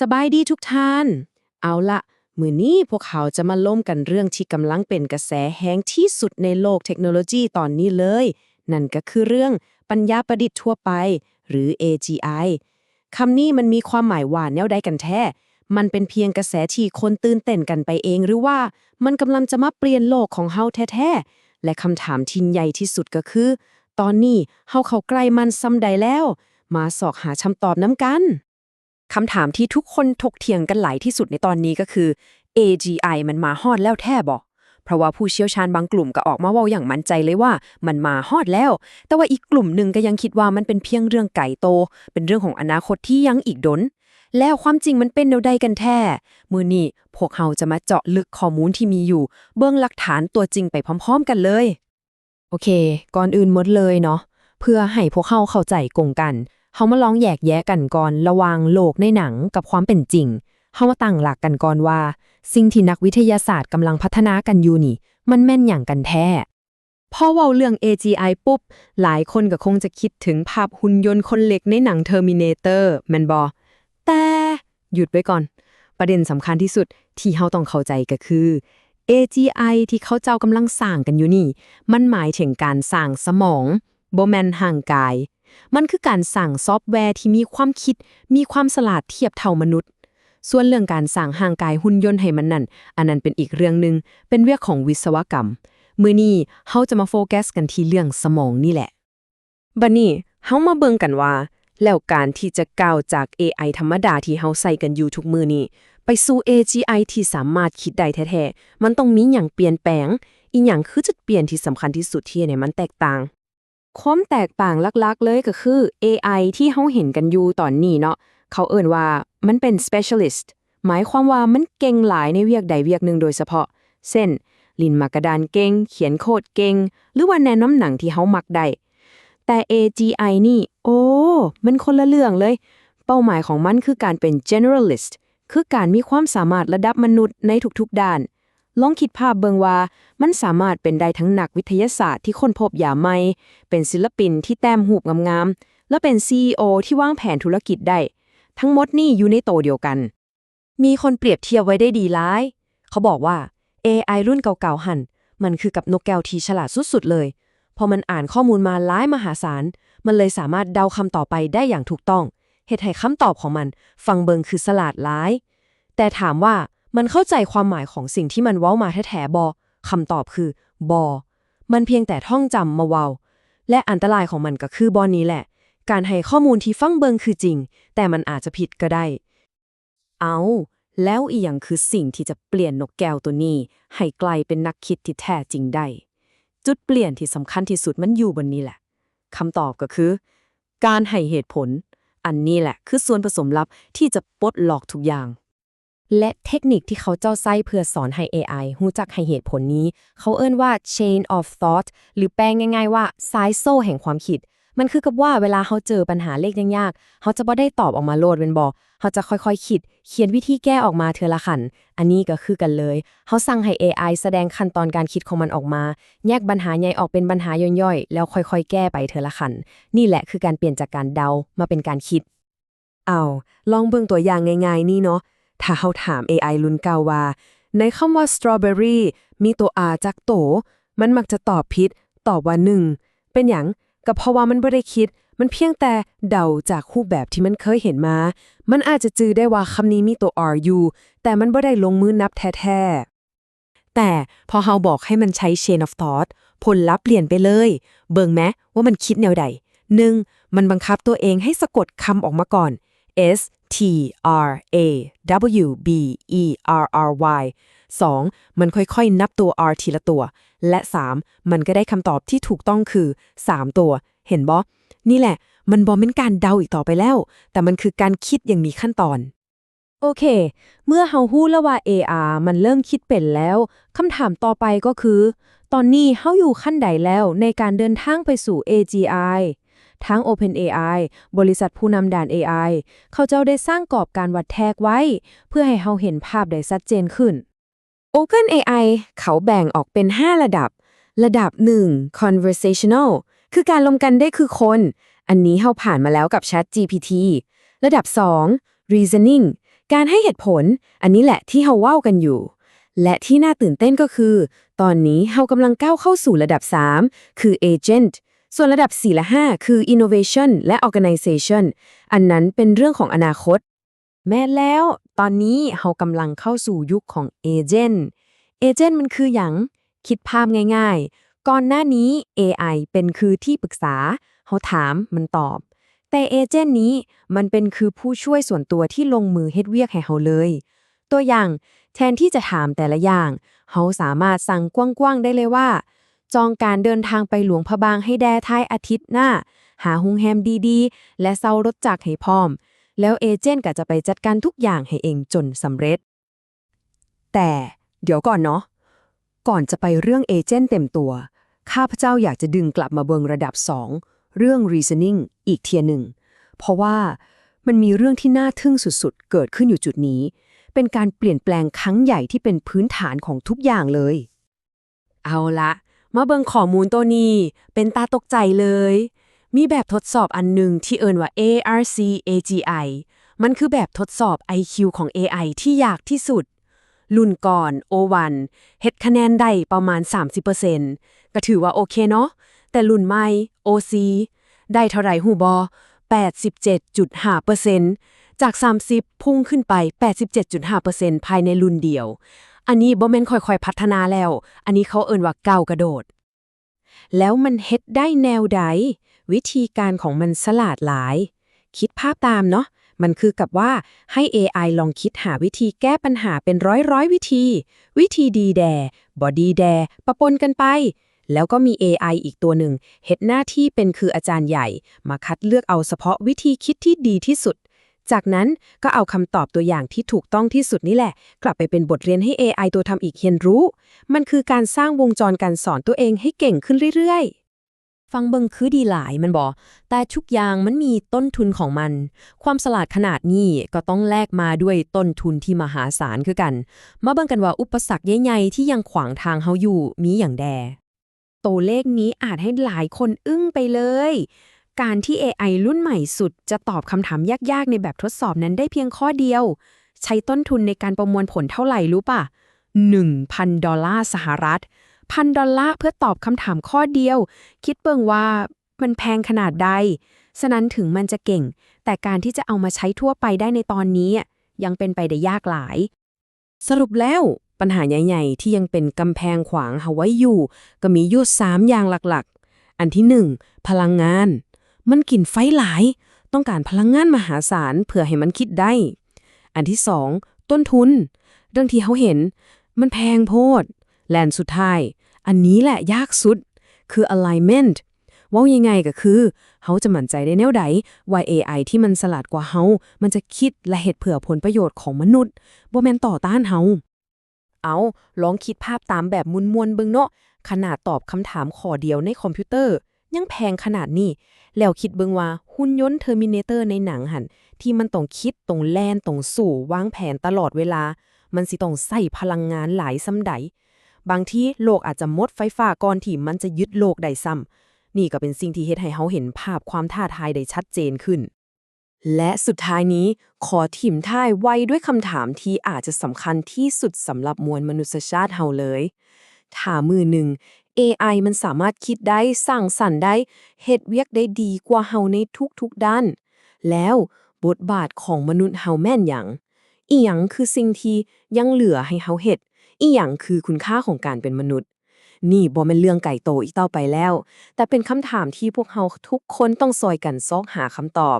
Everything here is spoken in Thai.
สบายดีทุกท่าน เอาละมือนี้พวกเขาจะมาล่มกันเรื่องที่กำลังเป็นกระแสแห้งที่สุดในโลกเทคโนโลยีตอนนี้เลย นั่นก็คือเรื่องปัญญาประดิษฐ์ทั่วไป หรือ AGI คำนี้มันมีความหมายว่าแนวใดกันแท้ มันเป็นเพียงกระแสที่คนตื่นเต้นกันไปเองหรือว่ามันกำลังจะมาเปลี่ยนโลกของเฮาแท้ๆ และคำถามที่ใหญ่ที่สุดก็คือ ตอนนี้เฮาเข้าใกล้มันซ้ำใดแล้ว มาสอกหาคำตอบน้ำกัน คำถามที่ทุกคนถกเถียงกันหลายที่สุดในตอนนี้ก็คือ AGI มันมาฮอดแล้วแท้บ่เพราะว่าผู้เชี่ยวชาญบางกลุ่มก็ออกมาว้าอย่างมั่นใจเลยว่ามันมาฮอดแล้ว แต่ว่าอีกกลุ่มหนึ่งก็ยังคิดว่ามันเป็นเพียงเรื่องไก่โต เป็นเรื่องของอนาคตที่ยังอีกดน แล้วความจริงมันเป็นแนวใดกันแท้ มือนี้พวกเราจะมาเจาะลึกข้อมูลที่มีอยู่ เบื้องหลักฐานตัวจริงไปพร้อม ๆ กันเลย โอเค ก่อนอื่นหมดเลยเนาะ เพื่อให้พวกเขาเข้าใจกงกัน เขามาลองแยกแยะกันก่อนระว่างโลกในหนังกับความเป็นจริงเขามาตั้งหลักกันก่อนว่า สิ่งที่นักวิทยาศาสตร์กำลังพัฒนากันอยู่นี่ มันแม่นอย่างกันแท้พอเว้าเรื่อง AGI ปุ๊บ หลายคนก็คงจะคิดถึงภาพหุ่นยนต์คนเหล็กในหนัง Terminator แมนบอแต่หยุดไว้ก่อน ประเด็นสำคัญที่สุดที่เฮาต้องเข้าใจก็คือ AGI ที่เขาเจ้ากำลังสร้างกันอยู่นี่ มันหมายถึงการสร้างสมองโบแมนห่างกาย มันคือการสั่งซอฟต์แวร์ที่มีความคิด มีความสลาดเทียบเท่ามนุษย์ ส่วนเรื่องการสั่งห่างกายหุ่นยนต์ให้มันนั่น อันนั้นเป็นอีกเรื่องหนึ่งเป็นเรื่องของวิศวกรรม มือนี้เฮาจะมาโฟกัสกันที่เรื่องสมองนี่แหละ บัดนี้เฮามาเบิ่งกันว่า แล้วการที่จะก้าวจาก AI ธรรมดาที่เฮาใส่กันอยู่ทุกมือนี้ไปสู่ AGI ที่สามารถคิดได้แท้ๆ มันต้องมีหยังเปลี่ยนแปลง อีหยังคือจุดเปลี่ยนที่สำคัญที่สุดที่ให้มันแตกต่าง ความแตกต่างลักๆ เลยก็คือ AI ที่เฮาเห็นกันอยู่ตอนนี้เนาะเขาเอ่นว่ามันเป็น specialist หมายความว่ามันเก่งหลายในเวียกใดเวียกหนึ่งโดยเฉพาะ เช่นลินมากระดานเก่ง เขียนโคดเก่ง หรือว่าแนะนำหนังที่เฮามักได้แต่ AGI นี่ โอ้ มันคนละเรื่องเลย เป้าหมายของมันคือการเป็น generalist คือการมีความสามารถระดับมนุษย์ในทุกๆด้าน ลองคิดภาพเบิงว่า มันสามารถเป็นได้ทั้งนักวิทยาศาสตร์ที่ค้นพบยาใหม่เป็นศิลปินที่แต้มหูบงามๆ และเป็น CEO ที่วางแผนธุรกิจได้ ทั้งหมดนี่อยู่ในโตเดียวกัน มีคนเปรียบเทียบไว้ได้ดีร้าย เขาบอกว่า AI รุ่นเก่าๆหัน มันคือกับนกแก้วที่ฉลาดสุดๆเลย พอมันอ่านข้อมูลมาหลายมหาศาล มันเลยสามารถเดาคำต่อไปได้อย่างถูกต้อง เหตุให้คำตอบของมัน ฟังเบิงคือสลาดร้าย แต่ถามว่า มันเข้าใจความหมายของสิ่งที่มันเว้ามาแท้ๆบอคำตอบคือบอ มันเพียงแต่ท่องจำมาเว้าและอันตรายของมันก็คือบอนนี้แหละ การให้ข้อมูลที่ฟังเบิงคือจริง แต่มันอาจจะผิดก็ได้ เอา แล้วอีหยังคือสิ่งที่จะเปลี่ยนนกแก้วตัวนี้ ให้กลายเป็นนักคิดที่แท้จริงได้ จุดเปลี่ยนที่สำคัญที่สุดมันอยู่บนนี้แหละคำตอบก็คือ การให้เหตุผล อันนี้แหละคือส่วนผสมลับที่จะปลดล็อกทุกอย่าง และเทคนิคที่เขาเจ้าไส้เพื่อสอนให้ AI หูจักให้เหตุผลนี้ เขาเอิ้นว่า chain of thought หรือแปลงง่าย ๆ ว่าสายโซ่แห่งความคิด มันคือกับว่าเวลาเขาเจอปัญหาเลขยากๆเขาจะบ่ได้ตอบออกมาโลดเป็นบอเขาจะค่อยๆคิด เขียนวิธีแก้ออกมาเทอละขัน อันนี้ก็คือกันเลย เขาสั่งให้ AI แสดงขั้นตอนการคิดของมันออกมา แยกปัญหาใหญ่ออกเป็นปัญหาย่อยๆ แล้วค่อยๆ แก้ไปเทอละขัน นี่แหละคือการเปลี่ยนจากการเดามาเป็นการคิด เอาลองเบิ่งตัวอย่างง่ายๆนี่เนาะ ถ้าเขาถาม AI รุ่นเกาว่าในคำว่า strawberry มีตัว R จากโต มันมักจะตอบผิด ตอบว่าหนึ่ง เป็นอย่างก็เพราะว่ามันไม่ได้คิด มันเพียงแต่เดาจากรูปแบบที่มันเคยเห็นมา มันอาจจะจือได้ว่าคำนี้มีตัว R อยู่แต่มันไม่ได้ลงมือนับแท้ๆ แต่พอเฮาบอกให้มันใช้ chain of thought ผลลัพธ์เปลี่ยนไปเลย เบิ่งแม้ว่ามันคิดแนวใดหนึ่งมันบังคับตัวเองให้สะกดคำออกมาก่อน S T R A W B E R R Y 2. มันค่อยๆ นับตัว R ทีละตัว และ 3. มันก็ได้คำตอบที่ถูกต้องคือ 3 ตัว เห็นบ่นี่แหละ มันบอเป็นการเดาอีกต่อไปแล้ว แต่มันคือการคิดอย่างมีขั้นตอน โอเค เมื่อเฮาฮู้แล้วว่า AR มันเริ่มคิดเป็นแล้วคำถามต่อไปก็คือ ตอนนี้เฮาอยู่ขั้นใดแล้วในการเดินทางไปสู่ AGI ทั้ง OpenAI บริษัทผู้นำด่าน AI เขาเจ้าได้สร้างกรอบการวัดแทกไว้ เพื่อให้เฮาเห็นภาพได้ชัดเจนขึ้น OpenAI เขาแบ่งออกเป็น 5 ระดับ ระดับ 1 conversational คือการลงกันได้คือคน อันนี้เฮาผ่านมาแล้วกับ Chat GPT ระดับ 2 reasoning การให้เหตุผล อันนี้แหละที่เฮาเว้ากันอยู่ และที่น่าตื่นเต้นก็คือ ตอนนี้เฮากำลังก้าวเข้าสู่ระดับ 3 คือ agent ส่วนระดับ 4 และ 5 คือ innovation และ organization อันนั้นเป็นเรื่องของอนาคต แม่นแล้ว ตอนนี้เรากำลังเข้าสู่ยุคของเอเจนต์เอเจนต์มันคืออย่างคิดภาพง่ายๆ ก่อนหน้านี้ AI เป็นคือที่ปรึกษาเขาถามมันตอบ แต่เอเจนต์นี้มันเป็นคือผู้ช่วยส่วนตัวที่ลงมือเฮ็ดเวียกให้เขาเลย ตัวอย่างแทนที่จะถามแต่ละอย่างเขาสามารถสั่งกว้างๆได้เลยว่า จองการเดินทางไปหลวงพระบางให้แด่ท้ายอาทิตย์หน้า หาโรงแรมดีๆ และเซารถจักรให้พร้อม แล้วเอเจนต์ก็จะไปจัดการทุกอย่างให้เองจนสำเร็จ แต่เดี๋ยวก่อนเนาะก่อนจะไปเรื่องเอเจนต์เต็มตัว ข้าพเจ้าอยากจะดึงกลับมาเบิงระดับ 2 เรื่อง reasoning อีกเทียหนึ่ง เพราะว่ามันมีเรื่องที่น่าทึ่งสุดๆ เกิดขึ้นอยู่จุดนี้ เป็นการเปลี่ยนแปลงครั้งใหญ่ที่เป็นพื้นฐานของทุกอย่างเลย เอาละ มาเบิงข้อมูลตัวนี้ เป็นตาตกใจเลย มีแบบทดสอบอันหนึ่งที่เอ่นว่า ARC AGI มันคือแบบทดสอบ IQ ของ AI ที่ยากที่สุด รุ่นก่อน O1 เฮ็ดคะแนนได้ประมาณ 30%ก็ถือว่าโอเคเนาะ แต่รุ่นใหม่ OC ได้เท่าไหร่หูบอ87.5%จาก 30 พุ่งขึ้นไป 87.5%ภายในรุ่นเดียว อันนี้บ่แม่นค่อยๆพัฒนาแล้ว อันนี้เขาเอิ้นว่าก้าวกระโดด แล้วมันเฮ็ดได้แนวใด วิธีการของมันสลาดหลาย คิดภาพตามเนาะมันคือกับว่าให้ AI ลองคิดหาวิธีแก้ปัญหาเป็นร้อยร้อยๆวิธี วิธีดีแดบอดีแดปะปนกันไป แล้วก็มี AI อีกตัวหนึ่งเฮ็ดหน้าที่เป็นคืออาจารย์ใหญ่ มาคัดเลือกเอาเฉพาะวิธีคิดที่ดีที่สุด จากนั้นก็เอาคำตอบตัวอย่างที่ถูกต้องที่สุดนี่แหละ กลับไปเป็นบทเรียนให้ AI ตัวทำอีกเรียนรู้ มันคือการสร้างวงจรการสอนตัวเองให้เก่งขึ้นเรื่อยๆ ฟังเบิงคือดีหลายมันบอก แต่ทุกอย่างมันมีต้นทุนของมัน ความสลาดขนาดนี้ก็ต้องแลกมาด้วยต้นทุนที่มหาศาลคือกัน มาเบิ่งกันว่าอุปสรรคใหญ่ๆที่ยังขวางทางเฮาอยู่มีอย่างแดตัวเลขนี้อาจให้หลายคนอึ้งไปเลย การที่ AI รุ่นใหม่สุดจะตอบคำถามยากๆ ในแบบทดสอบนั้นได้เพียงข้อเดียว ใช้ต้นทุนในการประมวลผลเท่าไหร่รู้ป่ะ 1,000 ดอลลาร์สหรัฐพันดอลลาร์เพื่อตอบคำถามข้อเดียว คิดเบิ่งว่ามันแพงขนาดใด ฉะนั้นถึงมันจะเก่ง แต่การที่จะเอามาใช้ทั่วไปได้ในตอนนี้ ยังเป็นไปได้ยากหลาย สรุปแล้วปัญหาใหญ่ ๆ ที่ยังเป็นกำแพงขวางเฮาไว้อยู่ ก็มีอยู่สามอย่างหลักๆ อันที่หนึ่งพลังงาน มันกินไฟหลาย ต้องการพลังงานมหาศาลเพื่อให้มันคิดได้ อันที่สองต้นทุน เรื่องที่เขาเห็น มันแพงโพด แลนสุดท้าย อันนี้แหละยากสุด คือ alignment ว่ายังไงก็คือเขาจะมั่นใจได้แนวใดว่า AI ที่มันสลัดกว่าเฮามันจะคิดและเหตุเผื่อผลประโยชน์ของมนุษย์บ่แม่นต่อต้านเฮาเอาลองคิดภาพตามแบบมุนมวนเบิงเนาะขนาดตอบคำถามข้อเดียวในคอมพิวเตอร์ ยังแพงขนาดนี้ แล้วคิดเบิงว่าหุ่นยนต์เทอร์มินเตอร์ในหนังหัน ที่มันต้องคิดต้องแลนต้องสู่วางแผนตลอดเวลา มันสิต้องใส่พลังงานหลายซ้ำใด บางทีโลกอาจจะมดไฟฟ้าก่อนที่มันจะยึดโลกได้ซ้ำนี่ก็เป็นสิ่งที่เฮ็ดให้เฮาเห็นภาพความท้าทายได้ชัดเจนขึ้น และสุดท้ายนี้ขอถิ่มท้ายไว้ด้วยคำถามที่อาจจะสำคัญที่สุดสำหรับมวลมนุษยชาติเฮาเลยถ้ามือหนึ่ง AI มันสามารถคิดได้สร้างสรรค์ได้เฮ็ดเวียกได้ดีกว่าเฮาในทุกๆด้าน แล้วบทบาทของมนุษย์เฮาแม่นหยังอีหยังคือสิ่งที่ยังเหลือให้เฮาเฮ็ดอีหยังคือคุณค่าของการเป็นมนุษย์ นี่บ่แม่นเรื่องไก่โตอีกต่อไปแล้ว แต่เป็นคำถามที่พวกเฮาทุกคนต้องซอยกันซอกหาคำตอบ